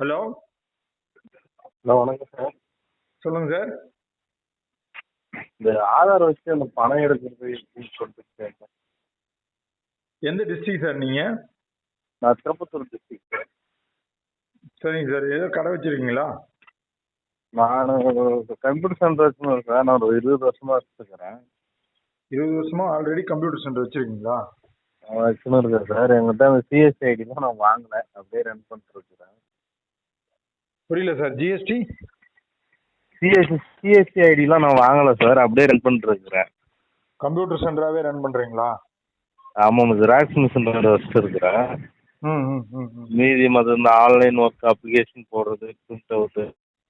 Hello. Hello வணக்கம் sir. சொல்லுங்க sir. இந்த ஆதார் வச்சு அந்த பணம் எடுக்கிறது எப்படின்னு சொல்லிட்டு எந்த டிஸ்ட்ரிக்ட் சார் நீங்க? நான் திருப்பத்தூர் டிஸ்ட்ரிக்ட் சார். சரிங்க சார். ஏதோ கடை வச்சிருக்கீங்களா? நான் கம்ப்யூட்டர் சென்டர் வச்சுன்னு சார் நான் ஒரு இருபது வருஷமா வச்சுருக்கிறேன். இருபது வருஷமா ஆல்ரெடி கம்ப்யூட்டர் சென்டர் வச்சிருக்கீங்களா? வச்சுன்னு இருக்கேன் சார். எங்கிட்ட அந்த சிஎஸ்சி ஐடி தான் நான் வாங்கல அப்படியே ரன் பண்ணிட்டு இருக்கிறேன். புரியல சார். ஜிஎஸ்டி சிஎஸ்சி சிஎஸ்சி ஐடிலாம் நான் வாங்கலை சார். அப்படியே ரன் பண்ணிட்டு இருக்கிறேன் கம்ப்யூட்டர் சென்டராகவே ரன் பண்ணுறீங்களா ஆமாம் ஜெராக்ஸ் மிஷின் ம் ம் மீதி மற்ற இந்த ஆன்லைன் ஒர்க் அப்ளிகேஷன் போடுறது பிரிண்ட் அவுட்டு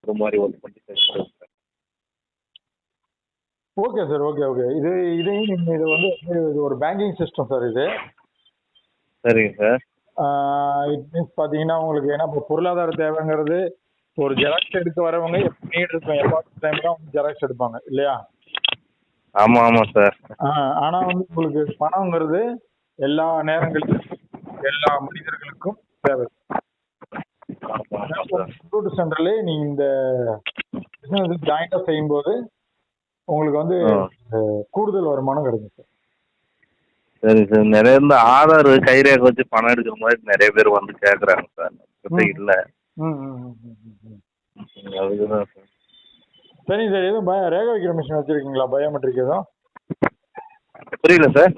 இது மாதிரி ஒர்க் பண்ணி வச்சுருக்கேன் ஓகே சார். ஓகே ஓகே இது இதையும் நீங்கள் இது வந்து இது ஒரு பேங்கிங் சிஸ்டம் சார் இது. சரிங்க சார் இட் மீன்ஸ் பார்த்தீங்கன்னா உங்களுக்கு ஏன்னா இப்போ பொருளாதார தேவைங்கிறது ஒரு ஜெராக்ஸ் எடுக்க வரவங்க நீட் இருக்கும் எப்போ டைம் தான் ஜெராக்ஸ் எடுப்பாங்க. இல்லையா? ஆமாம் ஆமாம் சார் ஆனால் வந்து உங்களுக்கு பணங்கிறது எல்லா நேரங்களிலும் எல்லா மனிதர்களுக்கும் தேவை. கம்ப்யூட்டர் சென்டர்லேயே நீங்கள் இந்த பிஸ்னஸ் ஜாயிண்டாக செய்யும்போது உங்களுக்கு வந்து கூடுதல் வருமானம் கிடைக்கும் சார் சரி சார் நிறைய இந்த ஆதார் கைரேகை வச்சு பணம் எடுக்கிற மாதிரி நிறைய பேர் வந்து கேட்குறாங்க சார். இல்லை. அதுக்கு தான் சார் சரிங்க சார் எதுவும் பய ரேகை வைக்கிற மிஷின் வச்சுருக்கீங்களா? பயோமெட்ரிக் எதுவும்? புரியல சார்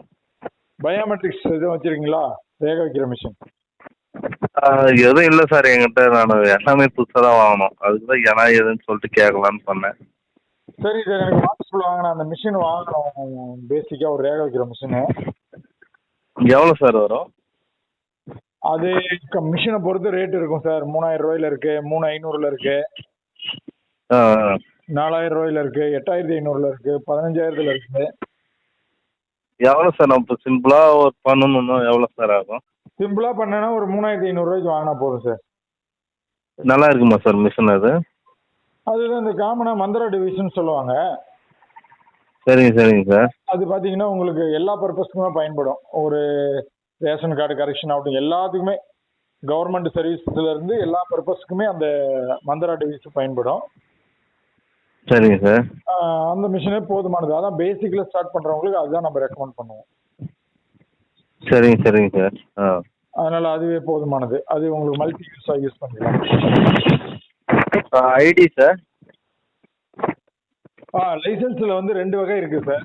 பயோமெட்ரிக்ஸ் எதுவும் வச்சுருக்கீங்களா? ரேகை வைக்கிற மிஷின் எதுவும் இல்லை சார் என்கிட்ட நான் எல்லாமே புதுசாக தான் வாங்கணும். அதுக்கு தான் ஏன்னா எதுன்னு சொல்லிட்டு கேட்கலான்னு பண்ணேன். சரி சார் எனக்கு வாட்ஸ்அப்பில் வாங்கின அந்த மிஷின் வாங்கணும். பேசிக்காக ஒரு ரேகை வைக்கிற மிஷினு எவ்வளோ சார் வரும்? அது மிஷினை பொறுத்து ரேட் இருக்கும் சார் மூணாயிரம் ரூபாயில இருக்கு மூணு ஐநூறுல இருக்கு. நாலாயிரம் ரூபாயில இருக்கு எட்டாயிரத்தி ஐநூறுல இருக்கு பதினஞ்சாயிரத்துல இருக்கு. எவ்வளோ சார் நம்ம சிம்பிளாக ஒர்க் பண்ணணும்னா எவ்வளோ சார் ஆகும்? சிம்பிளா பண்ணனா ஒரு மூணாயிரத்தி ஐநூறுரூவாய்க்கு வாங்கினா போதும் சார் நல்லா இருக்குமா சார் மிஷின் அது? அதுதான் இந்த காமனா மந்திரா டிவிஷன் சொல்லுவாங்க. சரிங்க சரிங்க சார் அது பார்த்தீங்கன்னா உங்களுக்கு எல்லா பர்பஸ்க்குமே பயன்படும். ஒரு ரேஷன் கார்டு கரெக்ஷன் ஆகட்டும் எல்லாத்துக்குமே கவர்மெண்ட் சர்வீஸ்ல இருந்து எல்லா பர்பஸ்க்குமே அந்த மந்திரா டிவிஸ் பயன்படும். சரிங்க சார் அந்த மிஷினே போதுமானது. அதான் பேசிக்ல ஸ்டார்ட் பண்றவங்களுக்கு அதுதான் நம்ம ரெக்கமெண்ட் பண்ணுவோம். சரிங்க சரிங்க சார் ஆ. அதனால அதுவே போதுமானது. அது உங்களுக்கு மல்டி யூஸா யூஸ் பண்ணிக்கலாம். ஐடி சார் ஆ லைசன்ஸ்ல வந்து ரெண்டு வகை இருக்கு சார்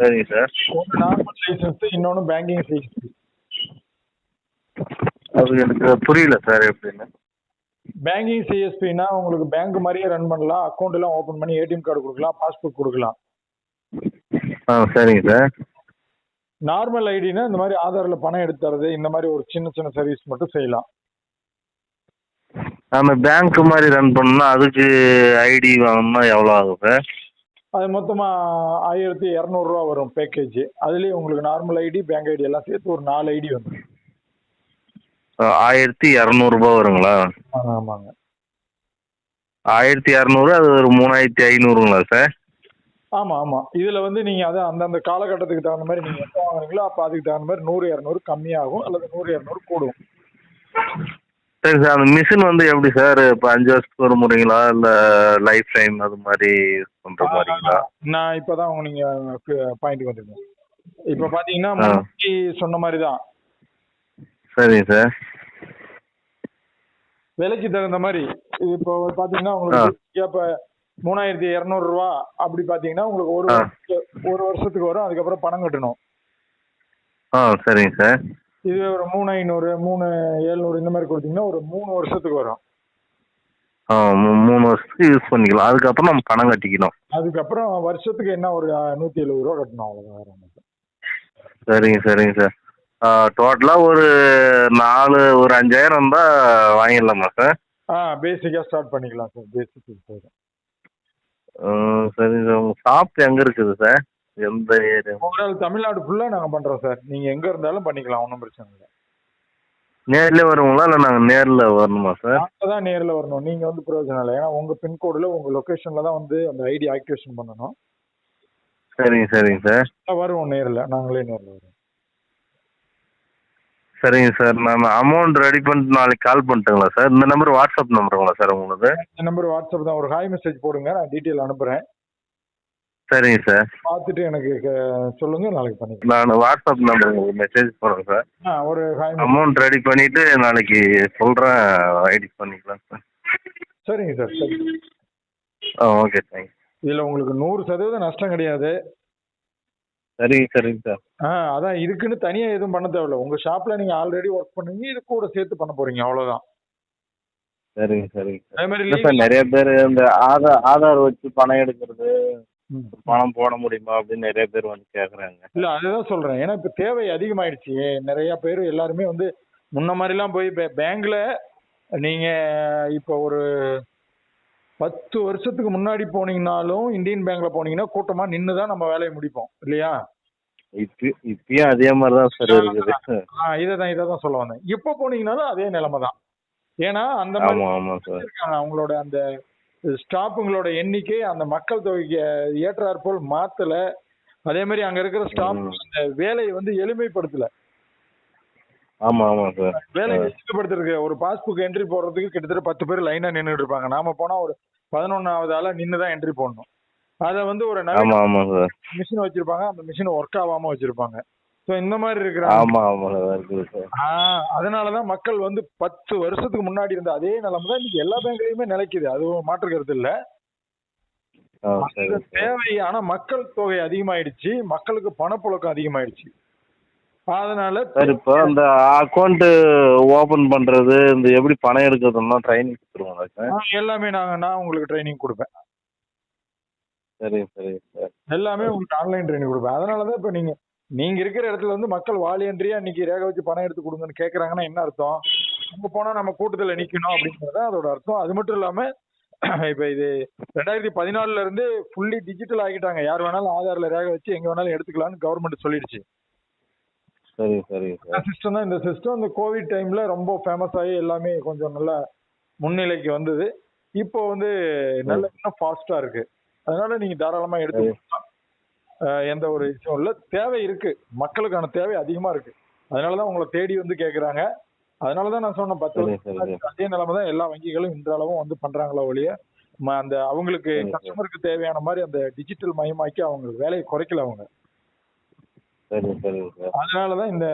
சரிங்க சார். ஒன்று நார்மல் லைசன்ஸ் இன்னொன்று பேங்கிங் லைசன்ஸ் அது எனக்கு புரியல சார் எப்படின்னு. பேங்கிங் சிஎஸ்பினா உங்களுக்கு பேங்க் மாதிரியே ரன் பண்ணலாம். அக்கௌண்ட் எல்லாம் ஓப்பன் பண்ணி ஏடிஎம் கார்டு கொடுக்கலாம் பாஸ்புக் கொடுக்கலாம். ஆ சரிங்க சார். நார்மல் ஐடினா இந்த மாதிரி ஆதார்ல பணம் எடுத்து தரது இந்த மாதிரி ஒரு சின்ன சின்ன சர்வீஸ் மட்டும் செய்யலாம். நம்ம பேங்க் மாதிரி ரன் பண்ணணும்னா அதுக்கு ஐடி வாங்கணும்னா எவ்வளோ ஆகும் சார்? அது மொத்தமா ஆயிரத்தி இரநூறுவா வரும் பேக்கேஜ் அதுலயே உங்களுக்கு நார்மல் ஐடி பேங்க் ஐடி எல்லாம் சேர்த்து ஒரு நாலு ஐடி வந்துடும் ஆயிரத்தி இரநூறுபா வருங்களா? ஆமாங்க. ஆயிரத்தி இரநூறு அது ஒரு மூணாயிரத்தி ஐநூறுங்களா சார்? ஆமா ஆமா. இதுல வந்து நீங்க அதான் அந்தந்த காலகட்டத்துக்கு தகுந்த மாதிரி நீங்க எப்போ வாங்குறீங்களோ அப்ப அதுக்கு தகுந்த மாதிரி நூறு இரநூறு கம்மியாகும் அல்லது நூறு இரநூறு கூடும். சரி சார் அந்த மிஷின் வந்து எப்படி சார்? இப்போ அஞ்சு வருஷத்துக்கு ஒரு முறைங்களா? இல்லை லைஃப் டைம் அது மாதிரி பண்ணுற மாதிரிங்களா? நான் இப்பதான் உங்க நீங்க பாயிண்ட் வந்துருக்கேன் இப்ப. முன்னாடி சொன்ன மாதிரி தான் சரிங்க சார். விலைக்கு தகுந்த மாதிரி. இப்போ பாத்தீங்கன்னா உங்களுக்கு இப்ப மூணாயிரத்தி இரநூறு ரூபா அப்படி பாத்தீங்கன்னா உங்களுக்கு ஒரு ஒரு வருஷத்துக்கு வரும். அதுக்கப்புறம் பணம் கட்டணும். ஆ சரிங்க சார். இது ஒரு மூணு ஐநூறு மூணு ஏழ்நூறு இந்த மாதிரி கொடுத்தீங்கன்னா ஒரு மூணு வருஷத்துக்கு வரும். மூணு வருஷத்துக்கு யூஸ் பண்ணிக்கலாம். அதுக்கப்புறம் நம்ம பணம் கட்டிக்கணும். அதுக்கப்புறம் வருஷத்துக்கு என்ன ஒரு நூத்தி எழுபது ரூபா கட்டணும். அவ்வளவுதான் வேற. சரிங்க சரிங்க சார். டோட்டலாக ஒரு நாலு ஒரு அஞ்சாயிரம் இருந்தால் வாங்கிடலாமா சார்? ஆ பேசிக்கா ஸ்டார்ட் பண்ணிக்கலாம் சார். பேசிக் சரிங்க சார். உங்கள் ஷாப் எங்கே இருக்குது சார்? எந்த ஓவரால் தமிழ்நாடு ஃபுல்லா நாங்க பண்றோம் சார் நீங்க எங்க இருந்தாலும் பண்ணிக்கலாம் ஒன்றும் பிரச்சனை இல்லை. நேர்லேயே வருங்களா இல்லை நாங்கள் நேரில் வரணுமா சார் நாங்க தான் நேர்ல வரணும். நீங்க வந்து பிரயோஜனம் இல்லை. ஏன்னா உங்க பின்கோடுல உங்க லொகேஷன்ல தான் வந்து அந்த ஐடி ஆக்டிவேஷன் பண்ணணும். சரிங்க சரிங்க சார் வருவோம் நேர்ல. நாங்களே நேர்ல வருவோம். சரிங்க சார் நான் அமௌண்ட் ரெடி பண்ணிட்டு நாளைக்கு கால் பண்ணட்டுங்களா சார் இந்த நம்பர் வாட்ஸ்அப் நம்பருங்களா சார் உங்களுக்கு? இந்த நம்பர் வாட்ஸ்அப் தான். ஒரு ஹாய் மெசேஜ் போடுங்க. நான் டீட்டெயில் அனுப்புறேன். சரிங்க சார். பார்த்துட்டு எனக்கு சொல்லுங்க நாளைக்கு பண்ணிக்கலாம். நான் வாட்ஸ்அப் நம்பர் உங்களுக்கு மெசேஜ் போடுறேன் சார். ஆ ஒரு அமௌண்ட் ரெடி பண்ணிவிட்டு நாளைக்கு சொல்கிறேன் ஐடி பண்ணிக்கலாம் சார். சரிங்க சார் சரி. ஆ ஓகே தேங்க்ஸ் இதில் உங்களுக்கு நூறு சதவீதம் நஷ்டம் கிடையாது. சரிங்க சரிங்க சார். ஆ அதான் இதுக்குன்னு தனியாக எதுவும் பண்ண தேவையில்ல. உங்கள் ஷாப்பில் நீங்கள் ஆல்ரெடி ஒர்க் பண்ணுவீங்க இது கூட சேர்த்து பண்ண போறீங்க அவ்வளோதான் சரிங்க சரிங்க சார். நிறைய பேர் இந்த ஆதார் ஆதார் வச்சு பணம் எடுக்கிறது. பணம் போட முடியுமா அப்படின்னு நிறைய பேர் வந்து கேட்குறாங்க இல்ல அதுதான் சொல்றேன். ஏன்னா இப்ப தேவை அதிகமாயிடுச்சு. நிறைய பேர் எல்லாருமே வந்து முன்ன மாதிரிலாம் போய் பே- பேங்க்ல நீங்க இப்போ ஒரு பத்து வருஷத்துக்கு முன்னாடி போனீங்கனாலும் இந்தியன் பேங்க்ல போனீங்கன்னா கூட்டமா நின்று தான் நம்ம வேலையை முடிப்போம். இல்லையா? இப்போ இப்பயும் அதே மாதிரி தான் சார் இருக்குது. ஆ இதை தான் இதை தான் சொல்ல வந்தேன். இப்போ போனீங்கனாலும் அதே நிலைமை தான் ஏன்னா அந்த மாதிரி அவங்களோட அந்த ஸ்டாஃபுங்களோட எண்ணிக்கை அந்த மக்கள் தொகைக்கு ஏற்றாற் போல் மாத்தல. அதே மாதிரி அங்க இருக்கிற ஸ்டாஃப் ம். அந்த வேலையை வந்து எளிமைப்படுத்தல. ஆமாம் ஆமாம் சார் வேலை எளிமைப்படுத்திருக்கு ஒரு பாஸ்புக் என்ட்ரி போடுறதுக்கு கிட்டத்தட்ட பத்து பேர் லைனா நின்றுட்டு இருப்பாங்க. நாம போனா ஒரு பதினொன்னாவது ஆளா நின்று தான் என்ட்ரி போடணும். அதை வந்து ஒரு மிஷின் வச்சிருப்பாங்க. அந்த மிஷின் ஒர்க் ஆகாம வச்சிருப்பாங்க. ஸோ இந்த மாதிரி இருக்கிற ஆமாம் ஆமாம் சார் சார் ஆஹ் அதனாலதான் மக்கள் வந்து பத்து வருஷத்துக்கு முன்னாடி இருந்த அதே நிலைமை தான் இன்னைக்கு எல்லா பேங்க்லயுமே நிலைக்குது. அதுவும் மாற்று கருத்து இல்ல சரி அந்த சார். தேவை ஆனா மக்கள் தொகை அதிகமாயிடுச்சு. மக்களுக்கு பணப்புழக்கம் அதிகமாயிடுச்சு. அதனால சார் இப்போ இந்த அக்கௌண்ட்டு ஓப்பன் பண்ணுறது இந்த எப்படி பணம் எடுக்கிறதுலாம் ட்ரைனிங் கொடுத்துருவாங்க சார் ஆஹ் எல்லாமே நாங்க நான் உங்களுக்கு ட்ரைனிங் கொடுப்பேன். சரிங்க சார் எல்லாமே உங்களுக்கு ஆன்லைன் ட்ரைனிங் கொடுப்பேன். அதனால தான் இப்போ நீங்க நீங்க இருக்கிற இடத்துல வந்து மக்கள் வாலியன்றியா இன்னைக்கு ரேகை வச்சு பணம் எடுத்து கொடுங்கன்னு கேக்குறாங்கன்னா என்ன அர்த்தம்? அங்க போனா நம்ம கூட்டத்துல நிக்கணும் அப்படிங்கறது அதோட அர்த்தம். அது மட்டும் இல்லாம இப்ப இது ரெண்டாயிரத்தி பதினாலுல இருந்து ஃபுல்லி டிஜிட்டல் ஆகிட்டாங்க. யார் வேணாலும் ஆதார்ல ரேகை வச்சு எங்க வேணாலும் எடுத்துக்கலாம்னு கவர்மெண்ட் சொல்லிடுச்சு. சரிங்க சார் சிஸ்டம் தான் இந்த சிஸ்டம் இந்த கோவிட் டைம்ல ரொம்ப ஃபேமஸ் ஆகி எல்லாமே கொஞ்சம் நல்லா முன்னிலைக்கு வந்தது. இப்போ வந்து நல்ல இன்னும் ஃபாஸ்டா இருக்கு. அதனால நீங்க தாராளமா அஹ் எந்த ஒரு விஷயம் இல்ல. தேவை இருக்கு. மக்களுக்கான தேவை அதிகமா இருக்கு. அதனாலதான் உங்களை தேடி வந்து கேக்குறாங்க. அதனாலதான் நான் சொன்னேன் பத்து வருஷம் அதே நிலைமை தான் எல்லா வங்கிகளும் இன்றளவும் வந்து பண்றாங்களோ ஒழிய அந்த அவங்களுக்கு. கஸ்டமருக்கு தேவையான மாதிரி அந்த டிஜிட்டல் மயமாக்கி அவங்க வேலையை குறைக்கல அவங்க. அதனாலதான் இந்த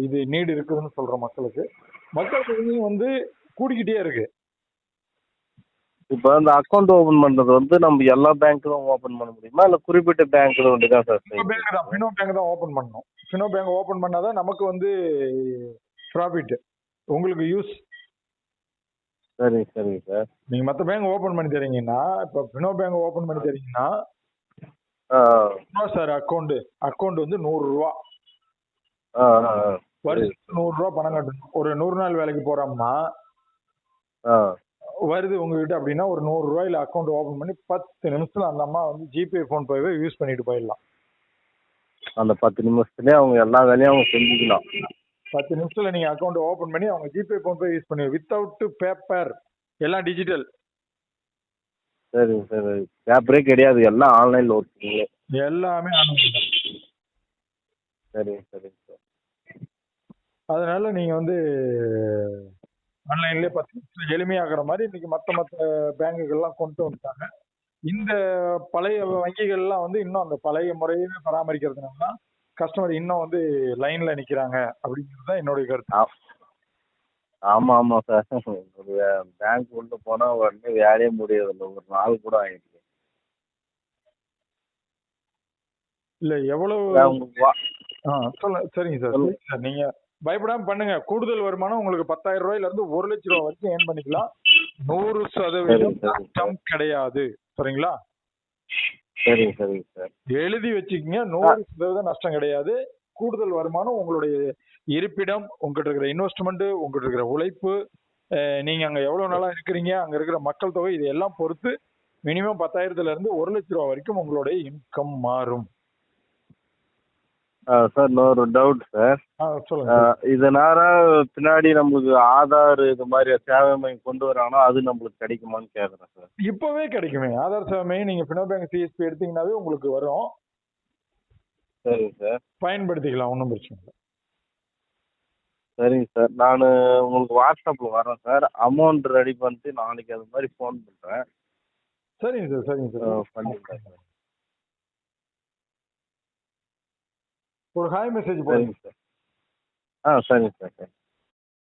இது நீடு இருக்குதுன்னு சொல்றோம் மக்களுக்கு. மக்கள் வந்து கூடிக்கிட்டே இருக்கு. இப்போ அந்த அக்கௌண்ட் ஓப்பன் பண்ணுறது வந்து நம்ம எல்லா பேங்க்லும் ஓப்பன் பண்ண முடியுமா? இல்லை குறிப்பிட்ட வந்து தான் சார் பேங்க் தான். ஃபினோ பேங்க் தான் ஓபன் பண்ணணும். ஃபினோ பேங்க் ஓபன் பண்ணாதான் நமக்கு வந்து ப்ராஃபிட் உங்களுக்கு யூஸ் சரிங்க சரிங்க சார் நீங்க மத்த பேங்க் ஓபன் பண்ணி தரீங்கன்னா இப்போ ஃபினோ பேங்க் ஓபன் பண்ணி தரீங்கன்னா சார் அக்கௌண்ட் அக்கௌண்ட் வந்து நூறு ரூபா. வருஷத்துக்கு நூறு ரூபா பணம் கட்டணும். ஒரு நூறு நாள் வேலைக்கு போறோம்னா ஆ. வருது உங்ககிட்ட அப்படின்னா ஒரு நூறு ரூபாயில அக்கௌண்ட் ஓபன் பண்ணி பத்து நிமிஷத்துல அந்த அம்மா வந்து ஜிபே ஃபோன் பேவே யூஸ் பண்ணிட்டு போயிடலாம். அந்த பத்து நிமிஷத்துலேயே அவங்க எல்லா வேலையும் அவங்க செஞ்சுக்கலாம். பத்து நிமிஷத்துல நீங்க அக்கௌண்ட் ஓபன் பண்ணி அவங்க ஜிபே ஃபோன் பே யூஸ் பண்ணி வித்தவுட் பேப்பர் எல்லாம் டிஜிட்டல் சரிங்க சரி பேப்பரே கிடையாது. எல்லாம் ஆன்லைனில் ஒர்க்குங்களே எல்லாமே. சரிங்க சரிங்க சார் அதனால நீங்க வந்து ஆன்லைன்லயே பத்து நிமிஷத்துல எளிமையாகிற மாதிரி இன்னைக்கு மத்த மத்த பேங்குகள்லாம் கொண்டு வந்துட்டாங்க. இந்த பழைய வங்கிகள்லாம் வந்து இன்னும் அந்த பழைய முறையை பராமரிக்கிறதுனால தான் கஸ்டமர் இன்னும் வந்து லைன்ல நிக்கிறாங்க அப்படிங்கிறது தான் என்னுடைய கருத்து. ஆ ஆமாம் ஆமாம் சார் ஒரு பேங்க் உள்ள போனால் உடனே வேலையே முடியறதில்ல ஒரு நாள் கூட ஆகிடுது இல்ல எவ்வளவு சொல்ல சரிங்க சார். சரிங்க சார் நீங்க பயப்படாம பண்ணுங்க. கூடுதல் வருமானம் உங்களுக்கு பத்தாயிரம் ரூபாயில இருந்து ஒரு லட்சம் ரூபாய் வரைக்கும் ஏர்ன் பண்ணிக்கலாம். நூறு சதவீதம். நஷ்டம் கிடையாது. சரிங்களா? சரிங்க சரிங்க சார். எழுதி வச்சுக்கங்க. நூறு சதவீதம் நஷ்டம் கிடையாது. கூடுதல் வருமானம் உங்களுடைய இருப்பிடம் உங்ககிட்ட இருக்கிற இன்வெஸ்ட்மெண்ட் உங்ககிட்ட இருக்கிற உழைப்பு நீங்க அங்க எவ்வளவு நாளா இருக்கிறீங்க அங்க இருக்கிற மக்கள் தொகை இது எல்லாம் பொறுத்து மினிமம் பத்தாயிரத்துல இருந்து ஒரு லட்ச ரூபா வரைக்கும் உங்களுடைய இன்கம் மாறும். சார் இன்னொரு டவுட் சார். இதனால பின்னாடி நம்மளுக்கு ஆதார் இது மாதிரி சேவை மையம் கொண்டு வராங்கன்னா அது நம்மளுக்கு கிடைக்குமான்னு கேட்குறேன் சார். இப்பவே கிடைக்குமே. ஆதார் சேவை நீங்க பினோ பேங்க் சிஎஸ்பி எடுத்தீங்கன்னாவே உங்களுக்கு வரும். சரிங்க சார். பயன்படுத்திக்கலாம் ஒன்றும் பிரச்சனை இல்லை. சரிங்க சார். நான் உங்களுக்கு வாட்ஸ்அப்பில் வரேன் சார். அமௌண்ட் ரெடி பண்ணிட்டு நாளைக்கு அது மாதிரி ஃபோன் பண்ணுறேன் சரிங்க சார். சரிங்க சார். பண்ணிக்கலாம் சார். ஒரு ஹாய் மெசேஜ் போடுங்க சார் ஆ சரிங்க சார் சரி